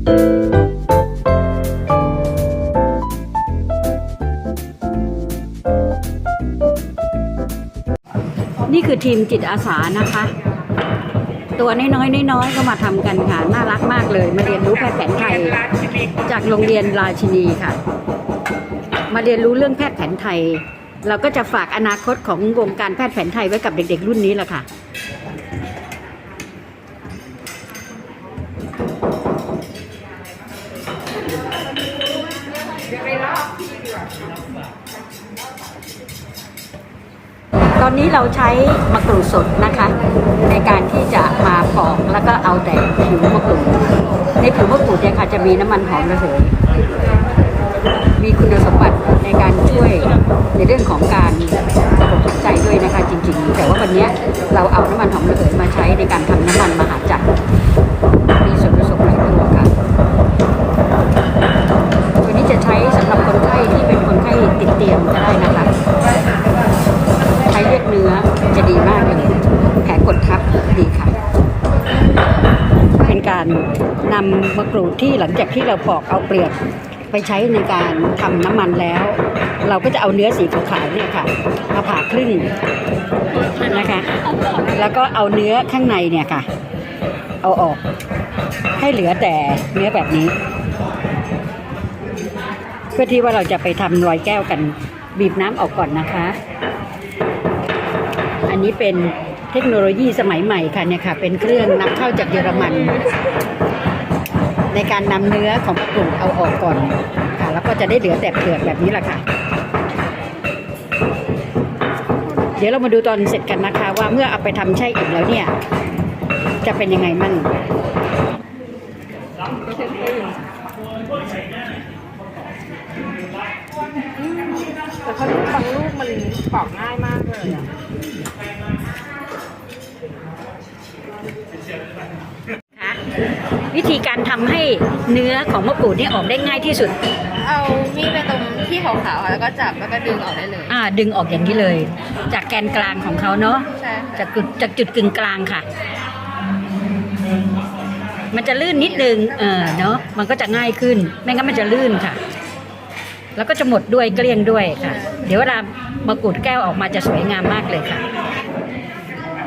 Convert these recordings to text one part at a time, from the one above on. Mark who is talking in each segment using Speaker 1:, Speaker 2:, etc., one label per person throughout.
Speaker 1: นี่คือทีมจิตอาสานะคะ ตัวน้อยๆน้อยๆก็มาทำกันค่ะ น่ารักมากเลยมาเรียนรู้แพทย์แผนไทย จากโรงเรียนราชินีค่ะ มาเรียนรู้เรื่องแพทย์แผนไทย เราก็จะฝากอนาคตของวงการแพทย์แผนไทยไว้กับเด็กๆรุ่นนี้แหละค่ะ ตอนนี้เราใช้มะกรูดสดนะคะ ในการที่จะมาปอกแล้วก็เอาแต่ผิวมะกรูดในผิวมะกรูดเนี่ยค่ะจะมีน้ำมันหอมระเหยมีคุณสมบัติในการช่วยในเรื่องของการระบบหัวใจด้วยนะคะจริง ๆ แต่ว่าวันนี้เราเอาน้ำมันหอมระเหยมาใช้ในการทำน้ำมันมหาจักร ดีค่ะ เป็นการนำมะกรูดที่หลังจากที่เราปอกเอาเปลือกไปใช้ในการทำน้ำมันแล้ว เราก็จะเอาเนื้อสีขาวๆเนี่ยค่ะมาผ่าครึ่งนะคะ แล้วก็เอาเนื้อข้างในเนี่ยค่ะ เอาออกให้เหลือแต่เนื้อแบบนี้ เพื่อที่ว่าเราจะไปทำรอยแก้วกันบีบน้ำออกก่อนนะคะ อันนี้เป็น เทคโนโลยีสมัยใหม่ค่ะเนี่ยค่ะ เป็นเครื่องนำเข้าจากเยอรมัน ในการนำเนื้อของมะกรูดเอาออกก่อนค่ะ แล้วก็จะได้เหลือแต่เปลือกแบบนี้แหละค่ะ เดี๋ยวเรามาดูตอนเสร็จกันนะคะ ว่าเมื่อเอาไปทำแช่อิ่มแล้วเนี่ย จะเป็นยังไงมั่ง
Speaker 2: แต่เขาบางลูกมันปอกง่ายมากเลยอะ
Speaker 1: วิธีการทำให้เนื้อของมะกรูดนี่ออกได้ง่ายที่สุด
Speaker 2: เอามีดไปตรงที่ขาวๆค่ะแล้วก็จับแล้วก็ดึงออกได้เลย
Speaker 1: อ่า ดึงออกอย่างนี้เลย จากแกนกลางของเขาเนาะ
Speaker 2: ใช่ค่ะ
Speaker 1: จากจุดจากจุดกึ่งกลางค่ะ มันจะลื่นนิดนึงเออเนาะมันก็จะง่ายขึ้น ไม่งั้นมันจะลื่นค่ะ แล้วก็จะหมดด้วยเกลี้ยงด้วยค่ะ เดี๋ยวเวลามากรูดแก้วออกมาจะสวยงามมากเลยค่ะ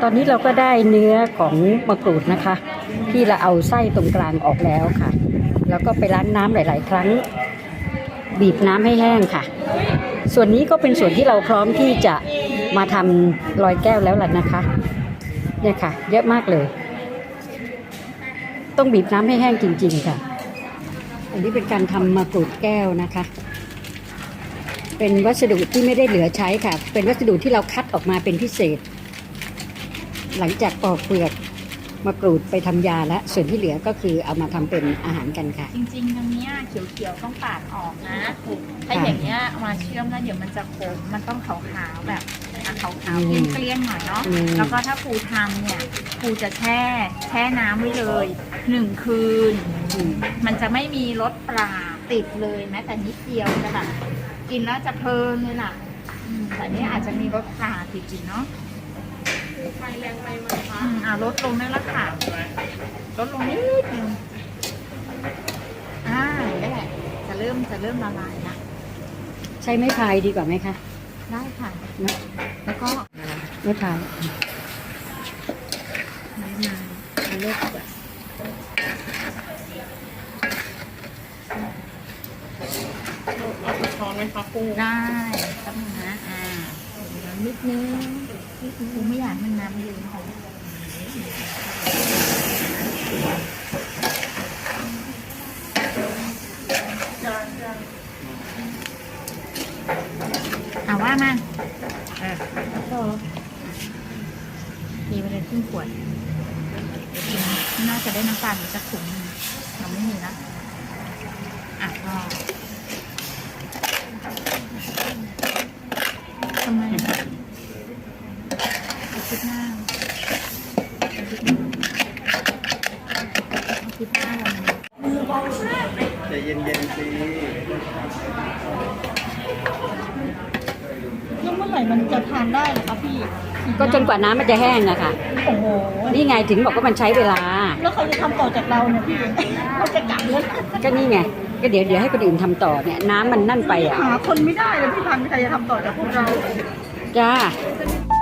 Speaker 1: ตอนนี้เราก็ได้เนื้อของมะกรูดนะคะ ที่เราเอาไส้ตรงกลางออกแล้วค่ะ แล้วก็ไปล้างน้ำหลาย ๆ ครั้ง บีบน้ำให้แห้งค่ะ ส่วนนี้ก็เป็นส่วนที่เราพร้อมที่จะมาทำรอยแก้วแล้วล่ะนะคะ เนี่ยค่ะ เยอะมากเลย ต้องบีบน้ำให้แห้งจริง ๆ ค่ะ อันนี้เป็นการทำมะกรูดแก้วนะคะเป็นวัสดุที่ไม่ได้เหลือใช้ค่ะ เป็นวัสดุที่เราคัดออกมาเป็นพิเศษ หลังจากปอกเปลือกมะกรูดไปทำยาแล้วส่วนที่เหลือก็คือเอามาทำเป็นอาหารกันค่ะ
Speaker 3: จริงๆตรงเนี้ยเขียวๆต้องปาดออกนะถ้าอย่างเงี้ยเอามาเชื่อมแล้วเดี๋ยวมันจะขมมันต้องขาวๆแบบอะขาวๆ
Speaker 1: อืม
Speaker 3: เกลี้ยงๆหน่อยเนาะ
Speaker 1: อืม
Speaker 3: แล้วก็ถ้าครูทำเนี่ยครูจะแช่แช่น้ำไว้เลยหนึ่งคืน
Speaker 1: อืม
Speaker 3: มันจะไม่มีรสปลาติดเลยแม้แต่นิดเดียวจะแบบกินแล้วจะเพลินเลยล่ะอืมแต่เนี้อาจจะมีรสปลาติดอยู่เนาะ
Speaker 2: ไฟแรงไปไหมคะ
Speaker 3: อืมอะลดลงได้แล้วค่ะลดลงนิดนึงอ่าได้แหละจะเริ่มจะเริ่มละลายละ
Speaker 1: ใช้ไม้พายดีกว่าไหมคะ
Speaker 3: ได้ค่ะ
Speaker 1: นะ
Speaker 3: แล้วก็
Speaker 1: ไม้พาย
Speaker 3: ไม้มาเอาเลือกแบบ
Speaker 2: ช้อนไหมคะครู
Speaker 3: ได้แป๊บนึงนะอ่านิดนึงนิดนึง กูไม่อยากให้มันน้ำเยอะค่ะเอาว่ามันอะทีไปเลยครึ่งขวดน่าจะได้น้ำตาลอีกสักถุงนึงเราไม่มีนะอะก็ทำไมอาทิตย์หน้าอาทิตย์หน้าอาทิตย์หน้าวันนี้
Speaker 4: ใจ เย็นๆสิ
Speaker 2: แล้วเมื่อไหร่มันจะทานได้เหรอคะพี่
Speaker 1: ก็จนกว่าน้ำมันจะแห้งอะค่ะ
Speaker 2: โอ้โห
Speaker 1: นี่ไงถึงบอกว่ามันใช้เวลา
Speaker 2: แล้วเขาจะทำต่อจากเราเนี่ยพี่เขาจะกลับ
Speaker 1: ก็นี่ไง ก็เดี๋ยวเดี๋ยวให้คนอื่นทำต่อเนี่ยน้ำมันนั่นไปอะ
Speaker 4: หาคนไม่ได้เลยพี่พันธ์ใครจะทำต่อจากพวกเรา
Speaker 1: จ้า
Speaker 4: จะมี